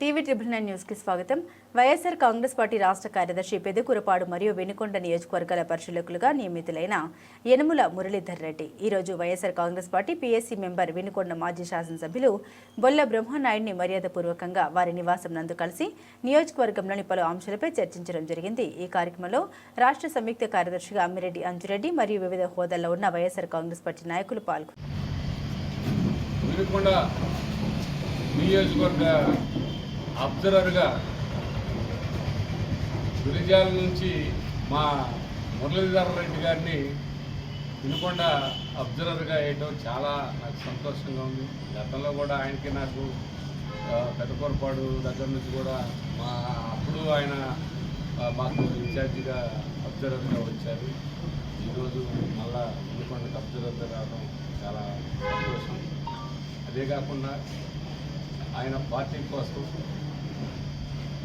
TV triple nine న్యూస్కి స్వాగతం. YSR Congress party రాష్ట్ర కార్యదర్శి పెదకూరపాడు మరియు వెనుకొండ నియోజకవర్గాల పరిశీలకులుగా నియమితులైన యనుముల మురళీధర్ రెడ్డి. ఈ రోజు YSR Congress party PSC member Venukonda మాజీ శాసనసభ్యులు బొల్ల బ్రహ్మనాయుడిని మర్యాదపూర్వకంగా వారి నివాసం నందు కలిసి నియోజకవర్గంలోని పలు అంశాలపై చర్చించడం జరిగింది. ఈ కార్యక్రమంలో రాష్ట్ర సంయుక్త కార్యదర్శిగా అమ్మిరెడ్డి అంజురెడ్డి మరియు వివిధ హోదాల్లో ఉన్న వైఎస్ఆర్ కాంగ్రెస్ పార్టీ నాయకులు పాల్గొన్నారు అబ్జర్వర్గా గురిజాల నుంచి మా మురళీధర రెడ్డి గారిని వినుకొండ అబ్జర్వర్గా వేయటం చాలా నాకు సంతోషంగా ఉంది. గతంలో కూడా ఆయనకి నాకు ఆ, పెద్దపొరపాడు దగ్గర నుంచి కూడా మా అప్పుడు ఆయన మాకు ఇన్ఛార్జిగా అబ్జర్వర్గా వచ్చారు. ఈరోజు మళ్ళా వినుకొండకి అబ్జర్వర్గా రావడం చాలా సంతోషం. అదే కాకుండా ఆయన పార్టీ కోసం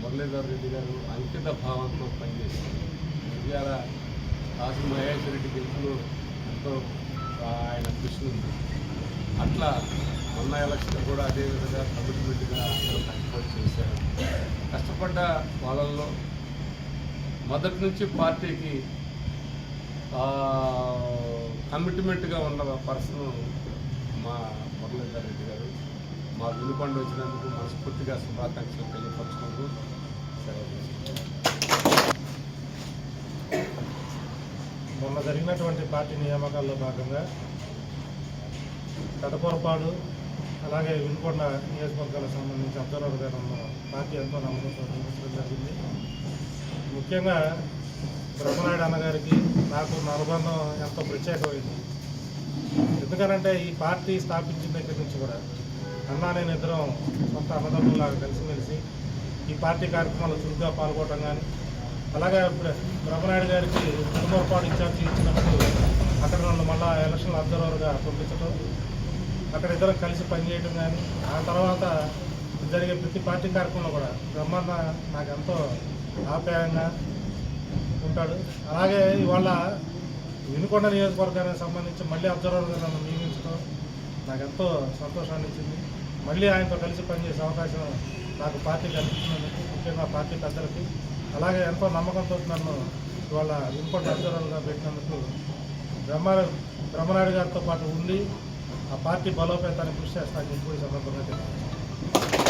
మురళీధర్ రెడ్డి గారు అంకిత భావంతో పనిచేశారు. ఇవాళ కాసు మహేష్ రెడ్డి గెలుపులో ఎంతో ఆయన కృషి ఉంది. అట్లా మొన్న ఎలక్షన్ కూడా అదేవిధంగా కమిట్మెంట్గా అందరూ కష్టపడి చేశారు. కష్టపడ్డ వాళ్ళల్లో మొదటి నుంచి పార్టీకి కమిట్మెంట్గా ఉన్న పర్సన్ మా మురళీధర్ రెడ్డి గారు. మా వినుకొండ వచ్చినందుకు మనస్ఫూర్తిగా శుభాకాంక్షలు తెలియపరచుకుంటూ మొన్న జరిగినటువంటి పార్టీ నియామకాల్లో భాగంగా పెదపొరపాడు అలాగే వినుకొండ నియోజకవర్గాలకు సంబంధించి అబ్జర్వర్ గారు పార్టీ ఎంతో నమ్మకంతో జరిగింది. ముఖ్యంగా బ్రహ్మనాయుడు అన్నగారికి నాకు నా అనుబంధం ఎంతో ప్రత్యేకమైంది. ఎందుకనంటే ఈ పార్టీ స్థాపించిన దగ్గర నుంచి కూడా అన్నా నేను ఇద్దరం సొంత అన్నదమ్ములాగా కలిసిమెలిసి ఈ పార్టీ కార్యక్రమాలు చురుగ్గా పాల్గొనడం కానీ అలాగే బ్రహ్మనాయుడు గారికి కుటుంబపాటు ఇన్ఛార్జి ఇచ్చినప్పుడు అక్కడ నన్ను మళ్ళా ఎలక్షన్ అబ్జర్వర్గా పంపించడం అక్కడ ఇద్దరం కలిసి పనిచేయడం కానీ ఆ తర్వాత జరిగే ప్రతి పార్టీ కార్యక్రమంలో కూడా బ్రహ్మాండ నాకు ఎంతో ఆప్యాయంగా ఉంటాడు. అలాగే ఇవాళ వినుకొండ నియోజకవర్గానికి సంబంధించి మళ్ళీ అబ్జర్వర్గా నన్ను నియమించడం నాకు ఎంతో సంతోషాన్ని ఇచ్చింది మళ్ళీ ఆయనతో కలిసి పనిచేసే అవకాశం నాకు పార్టీ కల్పించినందుకు ముఖ్యంగా పార్టీ పెద్దలకి అలాగే ఎంతో నమ్మకంతో నన్ను ఇవాళ వినుకొండ అబ్జర్వర్గా పెట్టినందుకు బ్రహ్మ బ్రహ్మనాయుడు గారితో పాటు ఉండి ఆ పార్టీ బలోపేతానికి కృషి చేస్తానని చెప్పి సందర్భంగా తెలియజేస్తున్నాను.